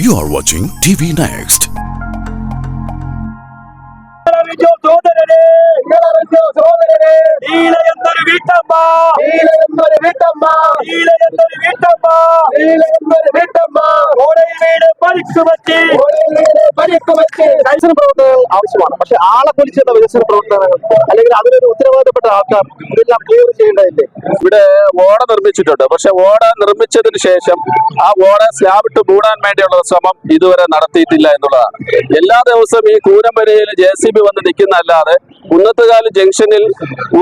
You are watching TV Next. ಸೋದರರೇ ಕೇಳರೆಂದು ಸೋದರರೇ ನೀಲ ಎಂದರು ವೀಟಮ್ಮ ನೀಲ ಎಂದರು ವೀಟಮ್ಮ ನೀಲ ಎಂದರು ವೀಟಮ್ಮ ನೀಲ ಎಂದರು ವೀಟಮ್ಮ ಕೋಡೈ ವೀಡೆ ಪರೀಕ್ಷೆ ಬಚ್ಚಿ ಕೋಡೈ ವೀಡೆ പറ്റി വികസന പ്രവർത്തനങ്ങൾ ആവശ്യമാണ്. പക്ഷെ ആളെ കുലിച്ചുള്ള വികസന പ്രവർത്തനങ്ങൾ അല്ലെങ്കിൽ അതിനൊരു ഉത്തരവാദപ്പെട്ട ആൾക്കാർ ഇതെല്ലാം ക്ലിയർ ചെയ്യേണ്ടതില്ലേ? ഇവിടെ ഓട നിർമ്മിച്ചിട്ടുണ്ട്. പക്ഷെ ഓട നിർമ്മിച്ചതിന് ശേഷം ആ ഓട സ്ലാബിട്ട് മൂടാൻ വേണ്ടിയുള്ള ശ്രമം ഇതുവരെ നടത്തിയിട്ടില്ല എന്നുള്ളതാണ്. എല്ലാ ദിവസവും ഈ കൂരമ്പരയിൽ ജെ സി ബി വന്ന് നിൽക്കുന്നതല്ലാതെ കുന്നത്തുകാൽ ജംഗ്ഷനിൽ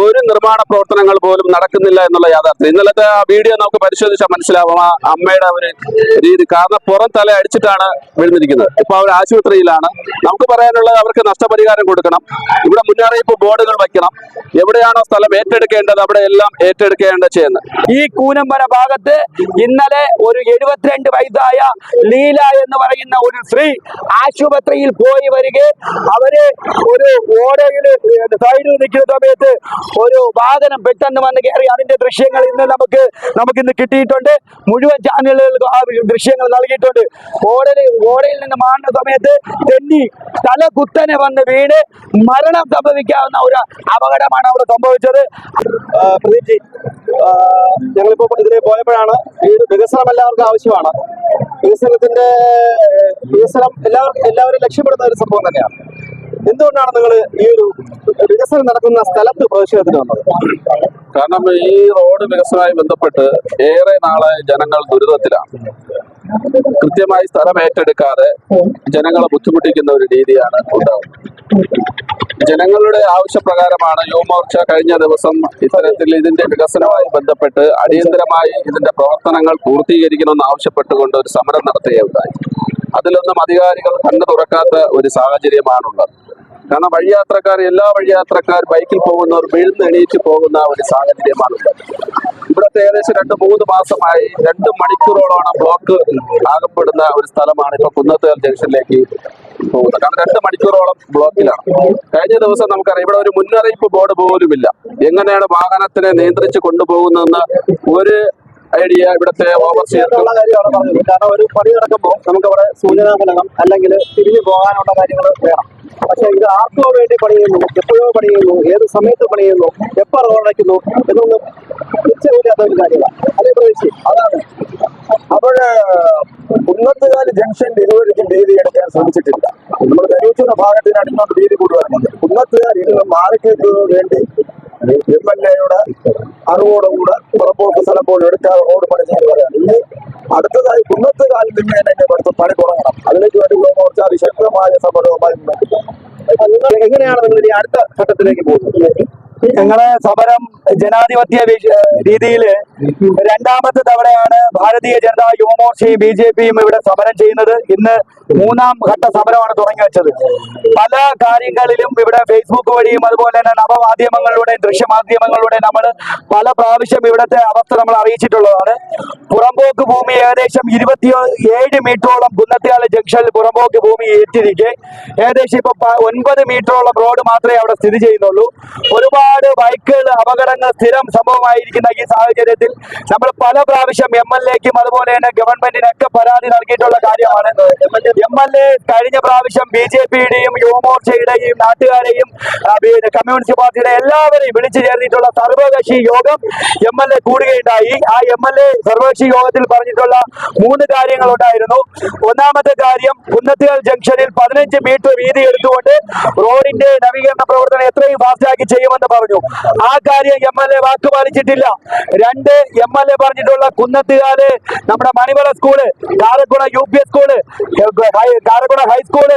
ഒരു നിർമ്മാണ പ്രവർത്തനങ്ങൾ പോലും നടക്കുന്നില്ല എന്നുള്ള യാഥാർത്ഥ്യം. ഇന്നലത്തെ ആ വീഡിയോ നമുക്ക് പരിശോധിച്ചാൽ മനസ്സിലാവും ആ അമ്മയുടെ ഒരു രീതി. കാരണം പുറം തല അടിച്ചിട്ടാണ് വീഴുന്നിരിക്കുന്നത്. ഇപ്പൊ അവർ ആശുപത്രിയിലാണ്. നമുക്ക് പറയാനുള്ളത് അവർക്ക് നഷ്ടപരിഹാരം കൊടുക്കണം. ഇവിടെ മുന്നറിയിപ്പ് ബോർഡുകൾ വയ്ക്കണം. എവിടെയാണോ സ്ഥലം ഏറ്റെടുക്കേണ്ടത് അവിടെ എല്ലാം ഏറ്റെടുക്കേണ്ട ചെയ്യുന്നത്. ഈ കൂനമ്പന ഭാഗത്ത് ഇന്നലെ ഒരു എഴുപത്തിരണ്ട് വയസ്സായ ലീല എന്ന് പറയുന്ന ഒരു സ്ത്രീ ആശുപത്രിയിൽ പോയി വരികയും അവർ ഒരു ഓടയിൽ സൈഡിൽ നിൽക്കുന്ന സമയത്ത് ഒരു വാഹനം പെട്ടെന്ന് വന്ന് കയറി അതിന്റെ ദൃശ്യങ്ങൾ ഇന്ന് നമുക്ക് നമുക്ക് ഇന്ന് കിട്ടിയിട്ടുണ്ട്. മുഴുവൻ ചാനലുകൾക്കും ആ ദൃശ്യങ്ങൾ നൽകിയിട്ടുണ്ട്. ഓടയിൽ ഓടയിൽ നിന്ന് മാറുന്ന സമയത്ത് തെന്നി തല കുത്തനെ വന്ന് വീണ് മരണം സംഭവിക്കാവുന്ന ഒരു അപകടമാണ് അവിടെ സംഭവിച്ചത്. പ്രദീപ്ജി ഞങ്ങളിപ്പോ ഇതിലെ പോയപ്പോഴാണ് ഈ വികസനം എല്ലാവർക്കും ആവശ്യമാണ്. വികസനത്തിന്റെ വികസനം എല്ലാവർക്കും എല്ലാവരും ലക്ഷ്യപ്പെടുന്ന ഒരു സംഭവം തന്നെയാണ്. എന്തുകൊണ്ടാണ് നിങ്ങൾ ഈ ഒരു വികസനം നടക്കുന്ന സ്ഥലത്ത് പ്രതിഷേധത്തിന് വന്നത്? കാരണം ഈ റോഡ് വികസനവുമായി ബന്ധപ്പെട്ട് ഏറെ നാളെ ജനങ്ങൾ ദുരിതത്തിലാണ്. കൃത്യമായി സ്ഥലം ഏറ്റെടുക്കാതെ ജനങ്ങളെ ബുദ്ധിമുട്ടിക്കുന്ന ഒരു രീതിയാണ് ഉണ്ടാവുന്നത്. ജനങ്ങളുടെ ആവശ്യപ്രകാരമാണ് യുവമോർച്ച കഴിഞ്ഞ ദിവസം ഇത്തരത്തിൽ ഇതിന്റെ വികസനവുമായി ബന്ധപ്പെട്ട് അടിയന്തരമായി ഇതിന്റെ പ്രവർത്തനങ്ങൾ പൂർത്തീകരിക്കണമെന്ന് ആവശ്യപ്പെട്ടുകൊണ്ട് ഒരു സമരം നടത്തുകയുണ്ടായി. അതിലൊന്നും അധികാരികൾ കണ്ണു തുറക്കാത്ത ഒരു സാഹചര്യമാണുള്ളത്. കാരണം വഴിയാത്രക്കാർ എല്ലാ വഴിയാത്രക്കാർ ബൈക്കിൽ പോകുന്നവർ വീഴ്ന്ന് എണീറ്റ് പോകുന്ന ഒരു സാഹചര്യമാണ് ഇവിടുത്തെ ഏകദേശം രണ്ട് മൂന്ന് മാസമായി രണ്ട് മണിക്കൂറോളമാണ് ബ്ലോക്ക് ആകപ്പെടുന്ന ഒരു സ്ഥലമാണ് ഇപ്പൊ കുന്നത്തേൽ ജംഗ്ഷനിലേക്ക് പോകുന്നത്. കാരണം രണ്ട് മണിക്കൂറോളം ബ്ലോക്കിലാണ്. കഴിഞ്ഞ ദിവസം നമുക്കറിയാം ഇവിടെ ഒരു മുന്നറിയിപ്പ് ബോർഡ് പോലുമില്ല. എങ്ങനെയാണ് വാഹനത്തിനെ നിയന്ത്രിച്ച് കൊണ്ടുപോകുന്നതെന്ന് ഒരു ഐഡിയ ഇവിടുത്തെ ഓവർസിയർക്ക് കാരണം ഒരു പണി നടക്കുമ്പോൾ നമുക്ക് അവിടെ സൂചനാ ഫലകം അല്ലെങ്കിൽ തിരിഞ്ഞു പോകാനുള്ള കാര്യങ്ങൾ വേണം. പക്ഷെ ഇത് ആർക്കോ വേണ്ടി പണി ചെയ്യുന്നു? എപ്പോഴോ പണി ചെയ്യുന്നു? ഏത് സമയത്ത് പണി ചെയ്യുന്നു? എപ്പോൾ റോഡടയ്ക്കുന്നു എന്നൊന്നും തിരിച്ചറിയാത്ത ഒരു കാര്യമാണ്. അതേ പ്രതീക്ഷ അതാണ്. അപ്പോൾ കുന്നത്തുകാൽ ജംഗ്ഷന്റെ ഇരുവരിക്കും വീതി എടുക്കാൻ ശ്രമിച്ചിട്ടില്ല. നമ്മൾ ഭാഗത്തിന് അടുത്തോട്ട് വീതി കൊണ്ടുവരുന്നുണ്ട് കുന്നത്തുകാർ ഇത് മാറിക്കേക്ക് വേണ്ടി എം എൽ എയുടെ അറിവോടുകൂടെ പുറപ്പോക്ക് സ്ഥലം പോലും എടുക്കാതെ റോഡ് പണി ചെയ്യാൻ പറയാം ഇനി അടുത്തതായി ഇന്നത്തെ നിന്ന് തന്നെ ഇതിന്റെ അടുത്ത് പണി തുടങ്ങണം. അതിലേക്ക് വേണ്ടി യുവമോർച്ച അതിശക്തമായ സമരവുമായി എങ്ങനെയാണ് നിങ്ങൾ ഈ അടുത്ത ഘട്ടത്തിലേക്ക് പോകുന്നത്? ഞങ്ങളെ സമരം ജനാധിപത്യ രീതിയിൽ രണ്ടാമത്തെ തവണയാണ് ഭാരതീയ ജനതാ യുവമോർച്ചയും ബി ജെ പിയും ഇവിടെ സമരം ചെയ്യുന്നത്. ഇന്ന് മൂന്നാം ഘട്ട സമരമാണ് തുടങ്ങി വെച്ചത്. പല കാര്യങ്ങളിലും ഇവിടെ ഫേസ്ബുക്ക് വഴിയും അതുപോലെ തന്നെ നവമാധ്യമങ്ങളിലൂടെ ദൃശ്യമാധ്യമങ്ങളിലൂടെ നമ്മൾ പല പ്രാവശ്യം ഇവിടുത്തെ അവസ്ഥ നമ്മൾ അറിയിച്ചിട്ടുള്ളതാണ്. പുറമ്പോക്ക് ഭൂമി ഏകദേശം ഇരുപത്തി ഏഴ് മീറ്ററോളം കുന്നത്തിയാല ജംഗ്ഷനിൽ പുറമ്പോക്ക് ഭൂമി എത്തിരിക്കെ ഏകദേശം ഇപ്പൊ ഒൻപത് മീറ്ററോളം റോഡ് മാത്രമേ അവിടെ സ്ഥിതി ചെയ്യുന്നുള്ളൂ. ഒരുപാട് ബൈക്കുകൾ അപകടങ്ങൾ സ്ഥിരം സംഭവമായിരിക്കുന്ന ഈ സാഹചര്യത്തിൽ നമ്മൾ പല പ്രാവശ്യം എം എൽ എക്കും അതുപോലെ തന്നെ ഗവൺമെന്റിനൊക്കെ പരാതി നൽകിയിട്ടുള്ള കാര്യമാണ്. എം എൽ എ കഴിഞ്ഞ പ്രാവശ്യം ബി ജെ പിയുടെയും യുവമോർച്ചയുടെയും നാട്ടുകാരെയും കമ്മ്യൂണിസ്റ്റ് പാർട്ടിയുടെ എല്ലാവരെയും വിളിച്ചു ചേർന്നിട്ടുള്ള സർവകക്ഷി യോഗം എം എൽ എ കൂടുകയുണ്ടായി. ആ എം എൽ എ സർവകക്ഷി യോഗത്തിൽ പറഞ്ഞിട്ടുള്ള മൂന്ന് കാര്യങ്ങൾ ഉണ്ടായിരുന്നു. ഒന്നാമത്തെ കാര്യം കുന്നത്തുകൾ ജംഗ്ഷനിൽ പതിനഞ്ച് മീറ്റർ വീതി എടുത്തുകൊണ്ട് റോഡിന്റെ നവീകരണ പ്രവർത്തനം എത്രയും ഫാസ്റ്റാക്കി ചെയ്യുമെന്ന് പറഞ്ഞു. ആ കാര്യം എം എൽ എ വാക്ക് പാലിച്ചിട്ടില്ല. രണ്ട് എം എൽ എ പറഞ്ഞിട്ടുള്ള കുന്നത്തുകാൽ നമ്മുടെ Manimala school Karakkona U P school Karakkona high school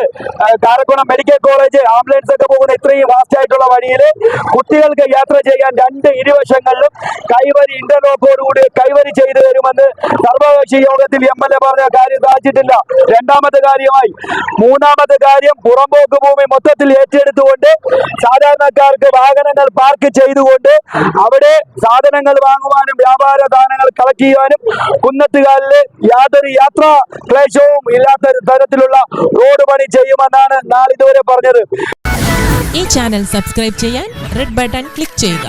Karakkona medical college ambulance ഒക്കെ പോകുന്ന ഇത്രയും ഫാസ്റ്റ് ആയിട്ടുള്ള വഴിയിൽ കുട്ടികൾക്ക് യാത്ര ചെയ്യാൻ രണ്ട് ഇരുവശങ്ങളിലും കൈവരി ഇന്റർലോക്കോടുകൂടി കൈവരി ചെയ്തു തരുമെന്ന് സർവകക്ഷി യോഗത്തിൽ എം എൽ എ പറഞ്ഞ കാര്യം സാധിച്ചിട്ടില്ല. രണ്ടാമത്തെ കാര്യമായി മൂന്നാമത്തെ കാര്യം പുറമ്പോക്ക് ഭൂമി മൊത്തത്തിൽ ഏറ്റെടുത്തുകൊണ്ട് സാധാരണക്കാർക്ക് വാഹനങ്ങൾ പാർക്ക് ചെയ്തുകൊണ്ട് അവിടെ സാധനങ്ങൾ വാങ്ങുവാനും വ്യാപാര ദാനങ്ങൾ കളക്ട് ചെയ്യാനും കുന്നത്തുകാലിലെ യാതൊരു യാത്രാ ക്ലേശവും ഇല്ലാത്ത തരത്തിലുള്ള റോഡ് പണി ചെയ്യുമെന്നാണ് നാളിതുവരെ പറഞ്ഞത്. ഈ ചാനൽ സബ്സ്ക്രൈബ് ചെയ്യാൻ റെഡ് ബട്ടൺ ക്ലിക്ക് ചെയ്യുക.